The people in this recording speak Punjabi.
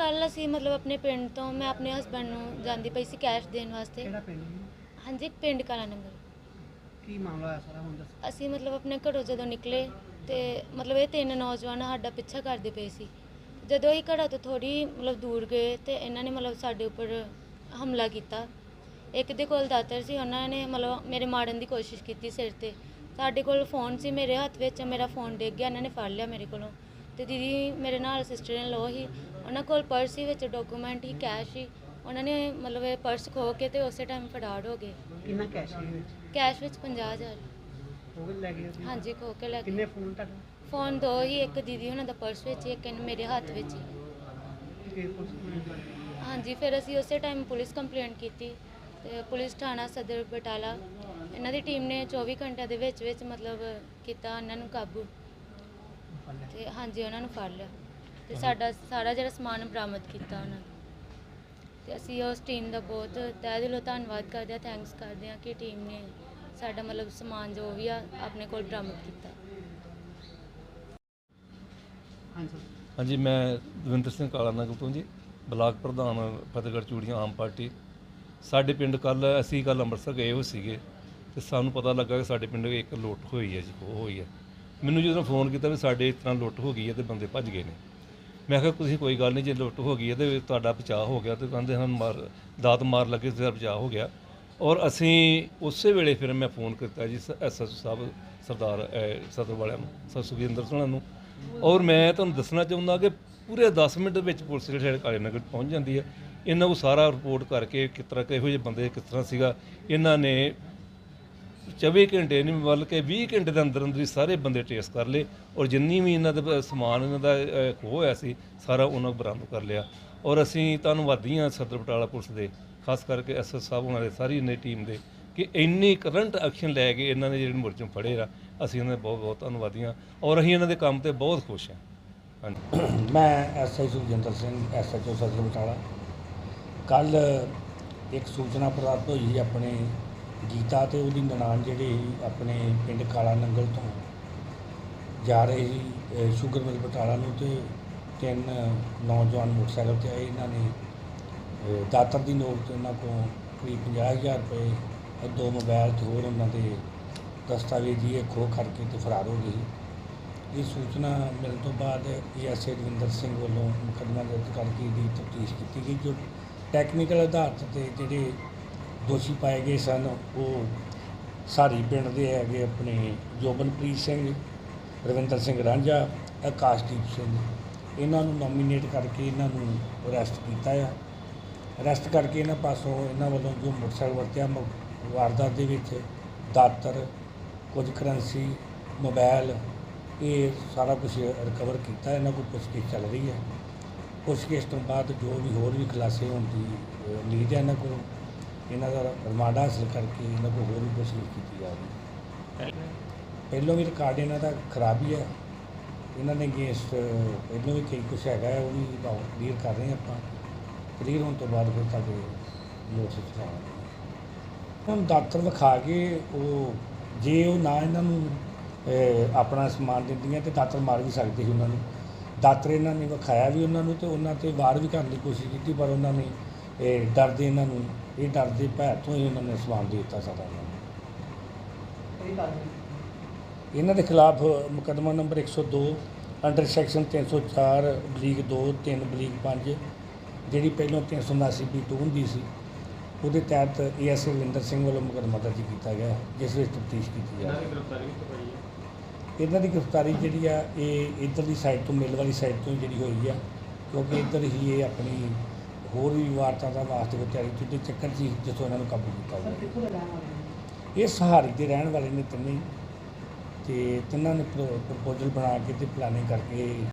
ਕੱਲ ਅਸੀਂ ਮਤਲਬ ਆਪਣੇ ਪਿੰਡ ਤੋਂ ਮੈਂ ਆਪਣੇ ਹਸਬੰਡ ਨੂੰ ਜਾਂਦੀ ਪਈ ਸੀ ਕੈਸ਼ ਦੇਣ ਵਾਸਤੇ। ਕਿਹੜਾ ਪਿੰਡ ਜੀ? ਹਾਂਜੀ ਪਿੰਡ ਕਾਲਾ ਨੰਗਲ। ਕੀ ਮਾਮਲਾ ਹੋਇਆ ਸਾਰਾ ਹੁਣ ਦੱਸੋ। ਅਸੀਂ ਮਤਲਬ ਆਪਣੇ ਘਰੋਂ ਜਦੋਂ ਨਿਕਲੇ ਤੇ ਮਤਲਬ ਇਹ ਤਿੰਨ ਨੌਜਵਾਨ ਸਾਡਾ ਪਿੱਛਾ ਕਰਦੇ ਪਏ ਸੀ। ਜਦੋਂ ਅਸੀਂ ਘਰਾਂ ਤੋਂ ਥੋੜੀ ਮਤਲਬ ਦੂਰ ਗਏ ਤੇ ਇਹਨਾਂ ਨੇ ਮਤਲਬ ਸਾਡੇ ਉੱਪਰ ਹਮਲਾ ਕੀਤਾ। ਇੱਕ ਦੇ ਕੋਲ ਦਾਤਰ ਸੀ ਉਹਨਾਂ ਨੇ ਮਤਲਬ ਮੇਰੇ ਮਾਰਨ ਦੀ ਕੋਸ਼ਿਸ਼ ਕੀਤੀ ਸਿਰ ਤੇ। ਸਾਡੇ ਕੋਲ ਫੋਨ ਸੀ ਮੇਰੇ ਹੱਥ ਵਿੱਚ ਮੇਰਾ ਫੋਨ ਡਿੱਗ ਗਿਆ ਇਹਨਾਂ ਨੇ ਫੜ ਲਿਆ ਮੇਰੇ ਕੋਲੋਂ। ਤੇ ਦੀਦੀ ਮੇਰੇ ਨਾਲ ਸਿਸਟਰ ਇਨ ਲੋ ਸੀ ਉਹਨਾਂ ਕੋਲ ਪਰਸ ਸੀ ਵਿੱਚ ਡਾਕੂਮੈਂਟ ਹੀ ਕੈਸ਼ ਸੀ। ਉਹਨਾਂ ਨੇ ਮਤਲਬ ਇਹ ਪਰਸ ਖੋ ਕੇ ਤੇ ਉਸੇ ਟਾਈਮ ਫੜਾੜ ਹੋ ਗਏ। ਕਿੰਨਾ ਕੈਸ਼ ਹੈ ਵਿੱਚ? ਕੈਸ਼ ਵਿੱਚ 50000 ਉਹ ਵੀ ਲੈ ਗਏ ਉਹਦੀ? ਹਾਂਜੀ ਖੋ ਕੇ ਲੈ ਗਏ। ਕਿੰਨੇ ਫੋਨ ਤੁਹਾਡਾ? ਫੋਨ ਦੋ ਹੀ ਇੱਕ ਦੀਦੀ ਉਹਨਾਂ ਦਾ ਪਰਸ ਵਿੱਚ ਹੀ, ਇੱਕ ਇਹਨ- ਮੇਰੇ ਹੱਥ ਵਿੱਚ ਹੀ ਪੁਲਿਸ ਹਾਂਜੀ ਫਿਰ ਅਸੀਂ ਉਸੇ ਟਾਈਮ ਪੁਲਿਸ ਕੰਪਲੇਂਟ ਕੀਤੀ ਤੇ ਪੁਲਿਸ ਥਾਣਾ ਸਦਰ ਬਟਾਲਾ। ਇਹਨਾਂ ਦੀ ਟੀਮ ਨੇ 24 ਘੰਟਿਆਂ ਦੇ ਵਿੱਚ ਵਿੱਚ ਮਤਲਬ ਕੀਤਾ ਉਹਨਾਂ ਨੂੰ ਕਾਬੂ। ਤੇ ਹਾਂਜੀ ਉਹਨਾਂ ਨੂੰ ਫੜ ਲਿਆ। ਤੇ ਸਾਡਾ ਸਾਰਾ ਜਿਹੜਾ ਸਮਾਨ ਬਰਾਮਦ ਕੀਤਾ ਉਹਨਾਂ ਨੇ। ਤੇ ਅਸੀਂ ਉਸ ਟੀਮ ਦਾ ਬਹੁਤ ਤਹਿ ਦਿਲੋਂ ਧੰਨਵਾਦ ਕਰਦੇ ਹਾਂ ਥੈਂਕਸ ਕਰਦੇ ਹਾਂ ਕਿ ਟੀਮ ਨੇ ਸਾਡਾ ਮਤਲਬ ਸਮਾਨ ਜੋ ਵੀ ਆ ਆਪਣੇ ਕੋਲ ਬਰਾਮਦ ਕੀਤਾ। ਹਾਂਜੀ। ਸਰ ਹਾਂਜੀ ਮੈਂ ਦਵਿੰਦਰ ਸਿੰਘ ਕਾਲਾ ਨਗਰ ਤੋਂ ਜੀ ਬਲਾਕ ਪ੍ਰਧਾਨ ਫਤਿਹਗੜ੍ਹ ਚੂੜੀਆਂ ਆਮ ਪਾਰਟੀ। ਸਾਡੇ ਪਿੰਡ ਕੱਲ ਅਸੀਂ ਕੱਲ ਅੰਮ੍ਰਿਤਸਰ ਗਏ ਹੋ ਸੀਗੇ ਤੇ ਸਾਨੂੰ ਪਤਾ ਲੱਗਾ ਕਿ ਸਾਡੇ ਪਿੰਡ ਇੱਕ ਲੁੱਟ ਹੋਈ ਹੈ ਜੀ ਉਹ ਹੋਈ ਹੈ। ਮੈਨੂੰ ਜਦੋਂ ਫੋਨ ਕੀਤਾ ਵੀ ਸਾਡੇ ਇਸ ਤਰ੍ਹਾਂ ਲੁੱਟ ਹੋ ਗਈ ਹੈ ਤੇ ਬੰਦੇ ਭੱਜ ਗਏ ਨੇ। ਮੈਂ ਕਿਹਾ, ਤੁਸੀਂ ਕੋਈ ਗੱਲ ਨਹੀਂ, ਜੇ ਲੁੱਟ ਹੋ ਗਈ ਹੈ ਤੇ ਤੁਹਾਡਾ ਬਚਾਅ ਹੋ ਗਿਆ ਤੇ ਕਹਿੰਦੇ ਹਨ, ਮਾਰ, ਦਾਤ ਮਾਰ ਲੱਗੇ ਤੇ ਬਚਾਅ ਹੋ ਗਿਆ। ਔਰ ਅਸੀਂ ਉਸੇ ਵੇਲੇ ਫਿਰ ਮੈਂ ਫੋਨ ਕੀਤਾ ਜੀ ਐਸਐਸ ਸਾਹਿਬ, ਸਰਦਾਰ ਸਦਰ ਵਾਲਿਆਂ ਨੂੰ, ਸਰ ਸੁਖਿੰਦਰ ਸਿੰਘ ਨੂੰ। ਔਰ ਮੈਂ ਤੁਹਾਨੂੰ ਦੱਸਣਾ ਚਾਹੁੰਦਾ ਕਿ ਪੂਰੇ 10 ਮਿੰਟ ਵਿੱਚ ਪੁਲਿਸ ਜਿਹੜੇ ਕਾਲੇ ਨਗਰ ਪਹੁੰਚ ਜਾਂਦੀ ਹੈ। ਇਹਨਾਂ ਨੂੰ ਸਾਰਾ ਰਿਪੋਰਟ ਕਰਕੇ ਕਿਸ ਤਰ੍ਹਾਂ ਕਿਹੋ ਜਿਹੇ ਬੰਦੇ ਕਿਸ ਤਰ੍ਹਾਂ ਸੀਗਾ, ਇਹਨਾਂ ਨੇ 24 ਘੰਟੇ ਨਹੀਂ ਬਲਕਿ 20 ਘੰਟੇ ਦੇ ਅੰਦਰ ਅੰਦਰ ਹੀ ਸਾਰੇ ਬੰਦੇ ਟ੍ਰੇਸ ਕਰ ਲਏ ਔਰ ਜਿੰਨੀ ਵੀ ਇਹਨਾਂ ਦਾ ਸਮਾਨ ਇਹਨਾਂ ਦਾ ਅਹ, ਖੋਹ ਹੋਇਆ ਸੀ ਸਾਰਾ ਉਹਨਾਂ ਨੂੰ ਬਰਾਮਦ ਕਰ ਲਿਆ। ਔਰ ਅਸੀਂ ਧੰਨਵਾਦੀ ਹਾਂ ਸਦਰ ਬਟਾਲਾ ਪੁਲਿਸ ਦੇ ਖਾਸ ਕਰਕੇ ਐਸਐਸ ਸਾਹਿਬ ਉਹਨਾਂ ਦੇ ਸਾਰੀ ਇਹਨਾਂ ਟੀਮ ਦੇ ਕਿ ਇੰਨੀ ਕਰੰਟ ਐਕਸ਼ਨ ਲੈ ਕੇ ਇਹਨਾਂ ਨੇ ਜਿਹੜੇ ਮੁਰਜਮ ਫੜੇ ਆ ਅਸੀਂ ਇਹਨਾਂ ਦੇ ਬਹੁਤ ਬਹੁਤ ਧੰਨਵਾਦੀ ਹਾਂ ਔਰ ਅਸੀਂ ਇਹਨਾਂ ਦੇ ਕੰਮ ਤੇ ਬਹੁਤ ਖੁਸ਼ ਹਾਂ। ਹਾਂਜੀ। ਮੈਂ ਐਸਆਈ ਸੁਖਜਿੰਦਰ ਸਿੰਘ ਐਸਐਚਓ ਸਦਰ ਬਟਾਲਾ। ਕੱਲ ਇੱਕ ਸੂਚਨਾ ਪ੍ਰਾਪਤ ਹੋਈ ਆਪਣੇ ਗੀਤਾ ਤੇ ਉਹਦੀ ਨਨਾਣ ਜਿਹੜੇ ਸੀ ਆਪਣੇ ਪਿੰਡ ਕਾਲਾ ਨੰਗਲ ਤੋਂ ਜਾ ਰਹੇ ਸੀ ਸ਼ੂਗਰ ਮਿਲ ਬਟਾਲਾ ਨੂੰ ਤੇ ਤਿੰਨ ਨੌਜਵਾਨ ਮੋਟਰਸਾਈਕਲ ਤੇ ਆਏ, ਇਹਨਾਂ ਨੇ ਦਾਤਰ ਦੀ ਨੋਕ ਤੇ ਉਹਨਾਂ ਕੋਲ ਕਰੀਬ 50000 ਰੁਪਏ ਦੋ ਮੋਬਾਈਲ ਤੇ ਹੋਰ ਉਹਨਾਂ ਦੇ ਦਸਤਾਵੇਜ਼ ਇਹ ਖੋ ਕਰਕੇ ਤੇ ਫਰਾਰ ਹੋ ਗਏ ਸੀ। ਇਹ ਸੂਚਨਾ ਮਿਲਣ ਤੋਂ ਬਾਅਦ ਏਐਸਏ ਦਵਿੰਦਰ ਸਿੰਘ ਵੱਲੋਂ ਮੁਕੱਦਮਾ ਦਰਜ ਕਰਕੇ ਦੀ ਤਫਤੀਸ਼ ਕੀਤੀ ਗਈ, ਜੋ ਟੈਕਨੀਕਲ ਆਧਾਰ ਤੇ ਜਿਹੜੇ ਦੋਸ਼ੀ ਪਾਏ ਗਏ ਸਨ। ਉਹ ਸਾਰੀ ਪਿੰਡ ਦੇ ਹੈਗੇ ਆਪਣੇ ਜੋਬਨਪ੍ਰੀਤ ਸਿੰਘ ਰਵਿੰਦਰ ਸਿੰਘ ਰਾਂਝਾ ਆਕਾਸ਼ਦੀਪ ਸਿੰਘ। ਇਹਨਾਂ ਨੂੰ ਨੋਮੀਨੇਟ ਕਰਕੇ ਇਹਨਾਂ ਨੂੰ ਅਰੈਸਟ ਕੀਤਾ ਆ। ਅਰੈਸਟ ਕਰਕੇ ਇਹਨਾਂ ਪਾਸੋਂ ਇਹਨਾਂ ਵੱਲੋਂ ਜੋ ਮੋਟਰਸਾਈਕਲ ਵਰਤਿਆ ਮ- ਵਾਰਦਾਤ ਦੇ ਵਿੱਚ ਦਾਤਰ ਕੁਝ ਕਰੰਸੀ ਮੋਬਾਈਲ ਇਹ ਸਾਰਾ ਕੁਝ ਰਿਕਵਰ ਕੀਤਾ। ਇਹਨਾਂ ਕੋਲ ਪੁੱਛਗਿੱਛ ਚੱਲ ਰਹੀ ਹੈ। ਪੁੱਛਗਿੱਛ ਤੋਂ ਬਾਅਦ ਜੋ ਵੀ ਹੋਰ ਵੀ ਖੁਲਾਸੇ ਹੋਣ ਦੀ ਅ, ਉਮੀਦ ਹੈ ਇਹਨਾਂ ਕੋਲ। ਇਹਨਾਂ ਦਾ ਰਿਮਾਂਡ ਹਾਸਲ ਕਰਕੇ ਇਹਨਾਂ ਕੋਲ ਹੋਰ ਵੀ ਪੁੱਛਗਿੱਛ ਕੀਤੀ ਜਾ ਰਹੀ ਹੈ। ਪਹਿਲੋਂ ਵੀ ਰਿਕਾਰਡ ਇਹਨਾਂ ਦਾ ਖਰਾਬ ਹੀ ਹੈ। ਇਹਨਾਂ ਨੇ ਅਗੇਂਸਟ ਪਹਿਲੋਂ ਵੀ ਕਈ ਕੁਛ ਹੈਗਾ ਉਹ ਵੀ ਕਲੀਅਰ ਕਰ ਰਹੇ ਆਪਾਂ। ਕਲੀਅਰ ਹੋਣ ਤੋਂ ਬਾਅਦ ਫਿਰ ਤੁਹਾਡੇ ਨੋਟਿਸ ਚਲਾਵਾਂਗੇ ਹੁਣ ਡਾਕਟਰ ਵਿਖਾ ਕੇ ਉਹ ਜੇ ਉਹ ਨਾ ਇਹਨਾਂ ਨੂੰ ਆਪਣਾ ਸਮਾਨ ਦਿੰਦੀਆਂ ਤੇ ਦਾਤਰ ਮਾਰ ਵੀ ਸਕਦੇ ਸੀ ਉਹਨਾਂ ਨੂੰ। ਦਾਤਰ ਇਹਨਾਂ ਨੇ ਵਿਖਾਇਆ ਵੀ ਉਹਨਾਂ ਨੂੰ ਤੇ ਉਹਨਾਂ ਤੇ ਵਾਰ ਵੀ ਕਰਨ ਦੀ ਕੋਸ਼ਿਸ਼ ਕੀਤੀ, ਪਰ ਉਹਨਾਂ ਨੇ ਇਹ ਡਰਦੇ ਇਹਨਾਂ ਨੂੰ ਇਹ ਡਰਦੇ ਭੈ ਤੋਂ ਹੀ ਉਹਨਾਂ ਨੇ ਸਮਾਨ ਦੇ ਦਿੱਤਾ ਸਾਰਾ ਉਹਨਾਂ ਨੂੰ। ਇਹਨਾਂ ਦੇ ਖਿਲਾਫ ਮੁਕੱਦਮਾ ਨੰਬਰ 102 ਅੰਡਰ ਸੈਕਸ਼ਨ 304 ਬਲੀਕ 2 3 ਬਲੀਕ 5 ਜਿਹੜੀ ਪਹਿਲਾਂ 379 ਬੀ 2 ਹੁੰਦੀ ਸੀ ਉਹਦੇ ਤਹਿਤ ਏਐਸਏ ਰਵਿੰਦਰ ਸਿੰਘ ਵੱਲੋਂ ਮੁਕੱਦਮਾ ਦਰਜ ਕੀਤਾ ਗਿਆ ਜਿਸ ਵਿੱਚ ਤਫਤੀਸ਼ ਕੀਤੀ ਜਾ ਰਹੀ ਹੈ। ਇਹਨਾਂ ਦੀ ਗ੍ਰਿਫਤਾਰੀ ਜਿਹੜੀ ਆ ਇਹ ਇੱਧਰ ਦੀ ਸਾਈਡ ਤੋਂ ਮਿਲ ਵਾਲੀ ਸਾਈਡ ਤੋਂ ਜਿਹੜੀ ਹੋਈ ਆ ਕਿਉਂਕਿ ਇੱਧਰ ਹੀ ਇਹ ਆਪਣੀ ਹੋਰ ਵੀ ਵਾਰਤਾ ਦਾ ਵਾਸਤੇ ਕੋਈ ਤਿਆਰੀ ਤੁੱਦੇ ਚੱਕਰ ਹੀ ਜਿੱਥੋਂ ਇਹਨਾਂ ਨੂੰ ਕਾਬੂ ਕੀਤਾ ਗਿਆ ਇਹ ਸਹਾਰੀ ਦੇ ਰਹਿਣ ਵਾਲੇ ਨੇ ਤਿੰਨੇ ਹੀ। ਤੇ ਤਿੰਨਾਂ ਨੇ ਪ੍ਰਪੋਜ਼ਲ ਬਣਾ ਕੇ ਤੇ ਪਲਾਨਿੰਗ ਕਰਕੇ